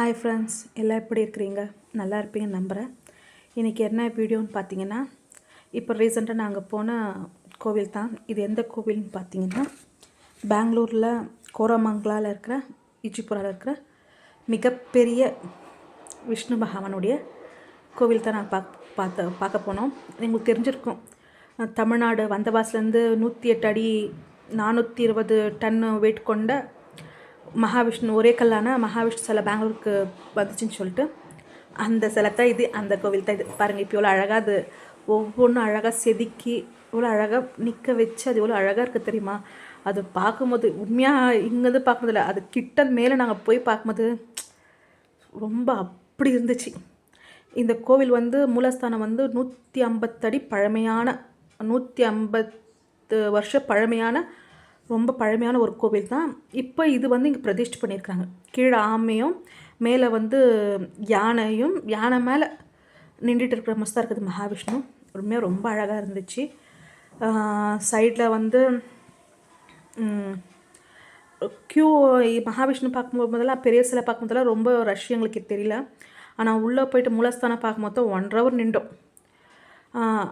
Hi friends எல்லாம் எப்படி இருக்கிறீங்க? நல்லா இருப்பீங்கன்னு நம்புகிறேன் இன்றைக்கி என்ன வீடியோன்னு பார்த்தீங்கன்னா இப்போ ரீசெண்டாக நாங்கள் போன கோவில் தான். இது எந்த கோவில்னு பார்த்தீங்கன்னா பெங்களூரில் கோரமங்கலாவில் இருக்கிற இஜிபுராவில் இருக்கிற மிகப்பெரிய விஷ்ணு பகவானுடைய கோவில் தான் நான் பாக் பார்த்த பார்க்க போனோம். உங்களுக்கு தெரிஞ்சிருக்கும். தமிழ்நாடு வந்தவாசிலேருந்து நூற்றி எட்டு அடி நானூற்றி இருபது டன் வெயிட் கொண்ட மகாவிஷ்ணு ஒரே கல்லான மகாவிஷ்ணு சிலை பெங்களூருக்கு வந்துச்சுன்னு சொல்லிட்டு அந்த சிலை தான் இது அந்த கோவில் தான் இது. பாருங்கள் இப்போ இவ்வளோ அழகாக அது ஒவ்வொன்றும் அழகாக செதுக்கி இவ்வளோ அழகாக நிற்க வச்சு அது இவ்வளோ அழகாக இருக்குது தெரியுமா? அது பார்க்கும்போது உண்மையாக இங்கேருந்து பார்க்கும்போது அது கிட்ட மேலே நாங்கள் போய் பார்க்கும்போது ரொம்ப அப்படி இருந்துச்சு. இந்த கோவில் வந்து மூலஸ்தானம் வந்து நூற்றி ஐம்பத்தடி பழமையான நூற்றி ஐம்பத்து வருஷ பழமையான ரொம்ப பழமையான ஒரு கோவில் தான். இப்போ இது வந்து இங்கே பிரதிஷ்டை பண்ணியிருக்காங்க கீழே ஆமையும் மேலே வந்து யானையும் யானை மேலே நின்றுட்டு இருக்கிற மாதிரி தான் இருக்குது மகாவிஷ்ணு. உண்மையாக ரொம்ப அழகாக இருந்துச்சு. சைடில் வந்து க்யூ மகாவிஷ்ணு பார்க்கும்போது பெரிய சிலை பார்க்கும்போதெல்லாம் ரொம்ப ரஷ் எங்களுக்கு தெரியல. ஆனால் உள்ளே போயிட்டு மூலஸ்தானம் பார்க்கும்போது ஒன்றரை ஹவர் நின்றோம்.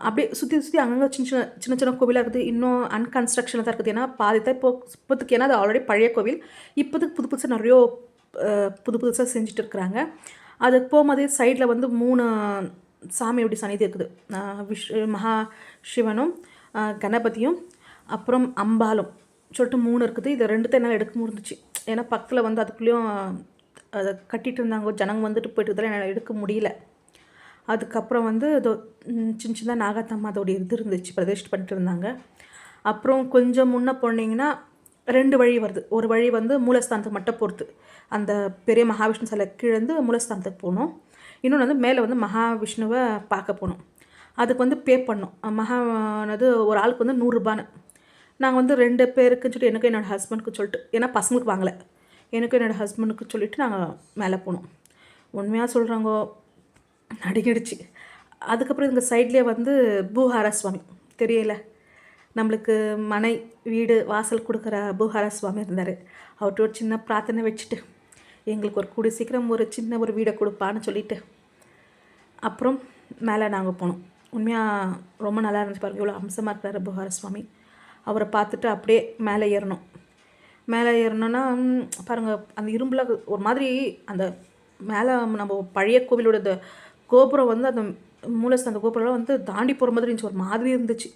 அப்படியே சுற்றி சுற்றி அங்கங்கே சின்ன சின்ன சின்ன சின்ன கோவிலாக இருக்குது. இன்னும் அன்கன்ஸ்ட்ரக்ஷனில் தான் இருக்குது. ஏன்னா பாதி தான் இப்போ இப்போதுக்கு ஏன்னா அது ஆல்ரெடி பழைய கோவில். இப்போதுக்கு புது புதுசாக நிறைய புது புதுசாக செஞ்சுட்டு இருக்கிறாங்க. அதுக்கு போகும்போதே சைடில் வந்து மூணு சாமியோடைய சன்னிதி இருக்குது. விஷ் மகா சிவனும் கணபதியும் அப்புறம் அம்பாலும். சொல்லிட்டு மூணு இருக்குது. இது ரெண்டு என்னால் எடுக்க முடிஞ்சிச்சு. ஏன்னா பக்கத்தில் வந்து அதுக்குள்ளேயும் அதை கட்டிகிட்டு இருந்தாங்க. ஜனங்க வந்துட்டு போயிட்டு இதெல்லாம் என்னால் எடுக்க முடியல. அதுக்கப்புறம் வந்து அதோ சின்ன சின்ன நாகாத்தம்மா அதோடைய இது இருந்துச்சு பிரதிஷ்ட பண்ணிட்டு இருந்தாங்க. அப்புறம் கொஞ்சம் முன்னே போனீங்கன்னா ரெண்டு வழி வருது. ஒரு வழி வந்து மூலஸ்தானத்துக்கு மட்டும் பொறுத்து அந்த பெரிய மகாவிஷ்ணு சிலை கீழேருந்து மூலஸ்தானத்துக்கு போகணும் இன்னொன்று வந்து மேலே வந்து மகாவிஷ்ணுவை பார்க்க போகணும் அதுக்கு வந்து பே பண்ணோம். மகானது ஒரு ஆளுக்கு வந்து நூறுரூபான்னு நாங்கள் வந்து ரெண்டு பேருக்குன்னு சொல்லிட்டு எனக்கு என்னோடய ஹஸ்பண்டுக்கு சொல்லிட்டு ஏன்னா பசங்களுக்கு வாங்கலை. எனக்கும் என்னோடய ஹஸ்பண்டுக்கு சொல்லிவிட்டு நாங்கள் மேலே போனோம். உண்மையாக சொல்கிறாங்க அடிக்கடிச்சு. அதுக்கப்புறம் இந்த சைட்லேயே வந்து பூஹாரா சுவாமி தெரியல? நம்மளுக்கு மனை வீடு வாசல் கொடுக்குற பூஹாரா சுவாமி இருந்தார். அவர்கிட்ட ஒரு சின்ன பிரார்த்தனை வச்சுட்டு எங்களுக்கு ஒரு கூடி சீக்கிரம் ஒரு சின்ன ஒரு வீடை கொடுப்பான்னு சொல்லிட்டு அப்புறம் மேலே நாங்கள் போனோம். உண்மையாக ரொம்ப நல்லா இருந்துச்சு பாருங்கள் இவ்வளோ அம்சமாக இருக்கிறார் புகார சுவாமி அவரை பார்த்துட்டு அப்படியே மேலே ஏறணும். மேலே ஏறணுன்னா பாருங்கள் அந்த இரும்பில் ஒரு மாதிரி அந்த மேலே நம்ம பழைய கோவிலோட கோபுரம் வந்து அந்த மூலஸ் அந்த கோபுரம் வந்து தாண்டி போகிற மாதிரி இருந்துச்சு. ஒரு மாதிரி இருந்துச்சு.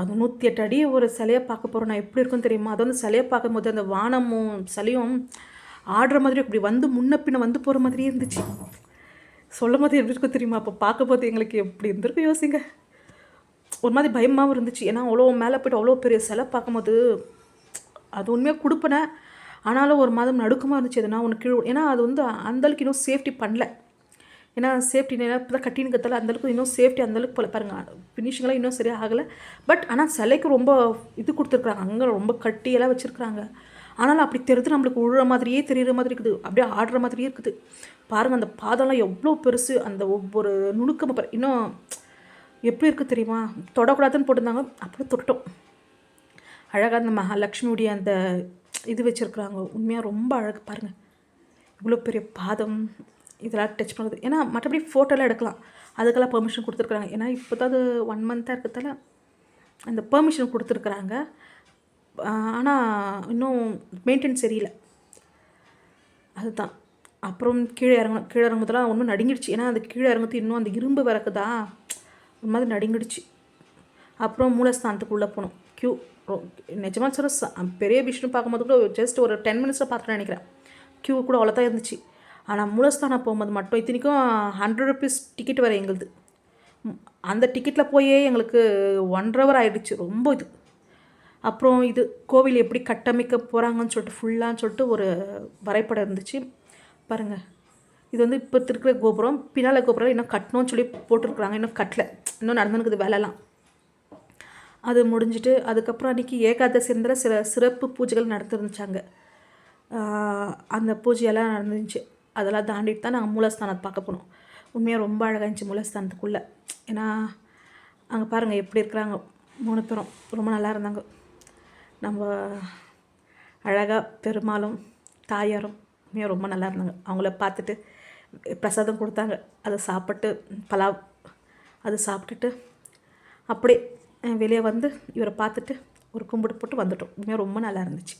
அது நூற்றி எட்டு அடி ஒரு சிலையை பார்க்க போகிறோம் நான் எப்படி இருக்குன்னு தெரியுமா? அது வந்து சிலையை பார்க்கும்போது அந்த வானமும் சிலையும் ஆடுற மாதிரி இப்படி வந்து முன்ன பின்ன வந்து போகிற மாதிரியே இருந்துச்சு. சொல்லும் போது எப்படி இருக்கும் தெரியுமா? அப்போ பார்க்க போது எங்களுக்கு எப்படி இருந்திருக்கும் யோசிங்க. ஒரு மாதிரி பயமாகவும் இருந்துச்சு. ஏன்னா அவ்வளோ மேலே போய்ட்டு அவ்வளோ பெரிய சிலை பார்க்கும்போது அது உண்மையாக கொடுப்பனேன் ஆனாலும் ஒரு மாதம் நடுக்கமாக இருந்துச்சு. எதுனா ஒன்று கீழே ஏன்னா அது வந்து அந்தளவுக்கு இன்னும் சேஃப்டி பண்ணல. ஏன்னா சேஃப்டி இப்போ தான் கட்டினுக்கிறதால அந்தளவுக்கு இன்னும் சேஃப்டி அந்தளவுக்கு போல. பாருங்கள் ஃபினிஷிங்கெல்லாம் இன்னும் சரியாக ஆகலை. பட் ஆனால் சிலைக்கு ரொம்ப இது கொடுத்துருக்குறாங்க. அங்கே ரொம்ப கட்டியெல்லாம் வச்சுருக்குறாங்க. ஆனாலும் அப்படி தெரிஞ்சு நம்மளுக்கு உழுற மாதிரியே தெரிகிற மாதிரி இருக்குது. அப்படியே ஆடுற மாதிரியே இருக்குது. பாருங்கள் அந்த பாதம்லாம் எவ்வளோ பெருசு. அந்த ஒவ்வொரு நுணுக்கம் இன்னும் எப்படி இருக்குது தெரியுமா? தொடக்கூடாதுன்னு போட்டிருந்தாங்க. அப்படியே தொட்டோம் அழகாக அந்த மகாலட்சுமியுடைய அந்த இது வச்சுருக்குறாங்க. உண்மையாக ரொம்ப அழகு. பாருங்கள் இவ்வளோ பெரிய பாதம். இதெல்லாம் டச் பண்ணுறது ஏன்னா மற்றபடி ஃபோட்டோலாம் எடுக்கலாம். அதுக்கெல்லாம் பெர்மிஷன் கொடுத்துருக்குறாங்க. ஏன்னா இப்போ தான் அது ஒன் மந்த்தாக இருக்கிறதால அந்த பெர்மிஷன் கொடுத்துருக்குறாங்க. ஆனால் இன்னும் மெயின்டெனன்ஸ் சரியில்லை அதுதான். அப்புறம் கீழே இறங்கணும் கீழே இறங்குறதுலாம் ஒன்றும் நடுங்கிடுச்சு. ஏன்னா அந்த கீழே இறங்குறது இன்னும் அந்த இரும்பு விறக்குதா ஒரு மாதிரி நடுங்கிடுச்சு. அப்புறம் மூலஸ்தானத்துக்குள்ளே போனோம். க்யூ நிஜமாக சொல்ல பெரிய விஷ்ணு பார்க்கும்போது கூட ஜஸ்ட் ஒரு டென் மினிட்ஸில் பார்த்துட்டு நினைக்கிறேன். க்யூ கூட அவ்வளோதான் இருந்துச்சு. ஆனால் மூலஸ்தானம் போகும்போது மட்டும் இத்தனைக்கும் ஹண்ட்ரட் ருபீஸ் டிக்கெட் வர எங்களுது. அந்த டிக்கெட்டில் போயே எங்களுக்கு ஒன் ஹவர் ஆகிடுச்சு ரொம்ப இது. அப்புறம் இது கோவில் எப்படி கட்டமைக்க போகிறாங்கன்னு சொல்லிட்டு ஃபுல்லான்னு சொல்லிட்டு ஒரு வரைபடம் இருந்துச்சு. பாருங்கள் இது வந்து இப்போ இருக்கிற கோபுரம். பின்னால் கோபுரம் இன்னும் கட்டணும்னு சொல்லி போட்டிருக்குறாங்க. இன்னும் கட்டலை. இன்னும் நடந்துனுக்குது வேலைலாம். அது முடிஞ்சுட்டு அதுக்கப்புறம் அன்றைக்கி ஏகாதசி இருந்தால் சில சிறப்பு பூஜைகள் நடத்திருந்துச்சாங்க. அந்த பூஜையெல்லாம் நடந்துருந்துச்சு அதெல்லாம் தாண்டிட்டு தான் நாங்கள் மூலஸ்தானத்தை பார்க்க போனோம். உண்மையாக ரொம்ப அழகாக இருந்துச்சு மூலஸ்தானத்துக்குள்ளே. ஏன்னா அங்கே பாருங்கள் எப்படி இருக்கிறாங்க. மூணு பேரும் ரொம்ப நல்லா இருந்தாங்க. நம்ம அழகாக பெருமாளும் தாயாரும் உண்மையாக ரொம்ப நல்லா இருந்தாங்க. அவங்கள பார்த்துட்டு பிரசாதம் கொடுத்தாங்க. அதை சாப்பிட்டு பலாவ் அதை சாப்பிட்டுட்டு அப்படியே வெளியே வந்து இவரை பார்த்துட்டு ஒரு கும்பிடு போட்டு வந்துட்டோம். உண்மையாக ரொம்ப நல்லா இருந்துச்சு.